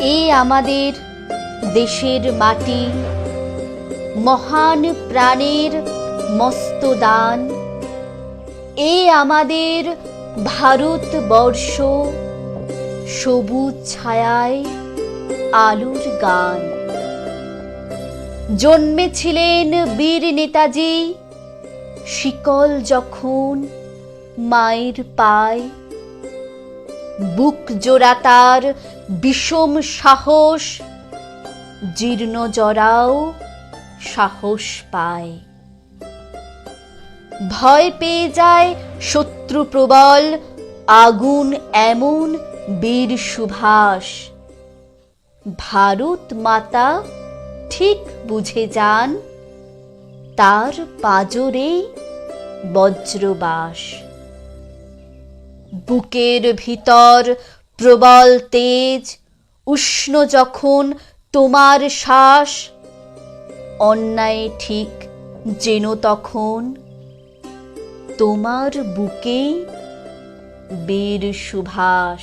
এ আমাদের দেশের মাটি, মহান প্রাণের মস্ত দান। এ আমাদের ভারতবর্ষ সবুজ ছায়ায় আলোর গান। জন্মেছিলেন বীর নেতাজি, শিকল যখন মায়ের পায়। বুক জোড়া তার, বিষম সাহস, জীর্ণ জরাও সাহস পায়। ভয় পেয়ে যায় শত্রু প্রবল, আগুন এমন বীর সুভাষ। ভারত মাতা ঠিক বুঝে যান, তার পাজরে বজ্রবাস। বুকের ভিতর প্রবল তেজ, উষ্ণ যখন তোমার শ্বাস, অন্যায় ঠিক যেন তখন তোমার বুকেই বীর সুভাষ।